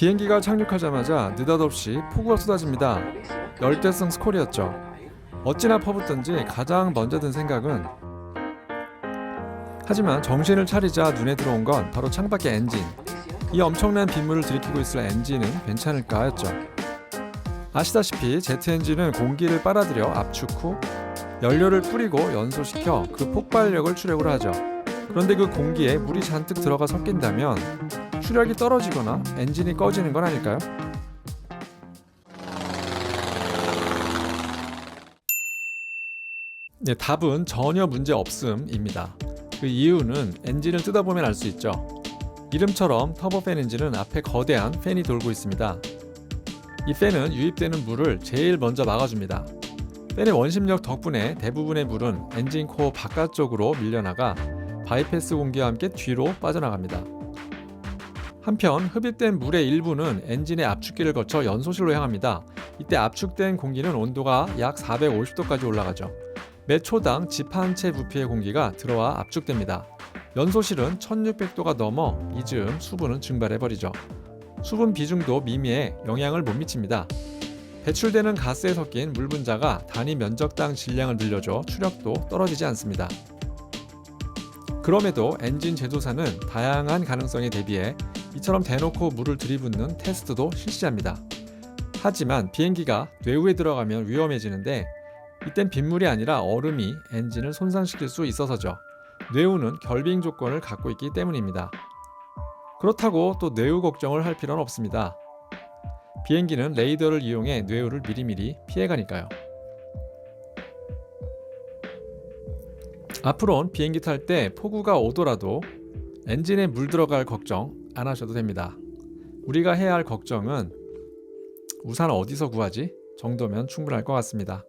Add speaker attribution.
Speaker 1: 비행기가 착륙하자마자 느닷없이 폭우가 쏟아집니다. 열대성 스콜이었죠. 어찌나 퍼붓던지 가장 먼저 든 생각은 하지만 정신을 차리자 눈에 들어온 건 바로 창밖의 엔진. 이 엄청난 빗물을 들이키고 있을 엔진은 괜찮을까 였죠. 아시다시피 제트 엔진은 공기를 빨아들여 압축 후 연료를 뿌리고 연소시켜 그 폭발력을 추력을 하죠. 그런데 그 공기에 물이 잔뜩 들어가 섞인다면 추력이 떨어지거나 엔진이 꺼지는 건 아닐까요? 네, 답은 전혀 문제 없음입니다. 그 이유는 엔진을 뜯어보면 알 수 있죠. 이름처럼 터보팬 엔진은 앞에 거대한 팬이 돌고 있습니다. 이 팬은 유입되는 물을 제일 먼저 막아줍니다. 팬의 원심력 덕분에 대부분의 물은 엔진 코어 바깥쪽으로 밀려나가 바이패스 공기와 함께 뒤로 빠져나갑니다. 한편 흡입된 물의 일부는 엔진의 압축기를 거쳐 연소실로 향합니다. 이때 압축된 공기는 온도가 약 450도까지 올라가죠. 매 초당 집 한 채 부피의 공기가 들어와 압축됩니다. 연소실은 1600도가 넘어 이 즈음 수분은 증발해버리죠. 수분 비중도 미미해 영향을 못 미칩니다. 배출되는 가스에 섞인 물 분자가 단위 면적당 질량을 늘려줘 추력도 떨어지지 않습니다. 그럼에도 엔진 제조사는 다양한 가능성에 대비해 이처럼 대놓고 물을 들이붓는 테스트도 실시합니다. 하지만 비행기가 뇌우에 들어가면 위험해지는데 이땐 빗물이 아니라 얼음이 엔진을 손상시킬 수 있어서죠. 뇌우는 결빙 조건을 갖고 있기 때문입니다. 그렇다고 또 뇌우 걱정을 할 필요는 없습니다. 비행기는 레이더를 이용해 뇌우를 미리미리 피해가니까요. 앞으로는 비행기 탈 때 폭우가 오더라도 엔진에 물 들어갈 걱정 안 하셔도 됩니다. 우리가 해야 할 걱정은 우산 어디서 구하지? 정도면 충분할 것 같습니다.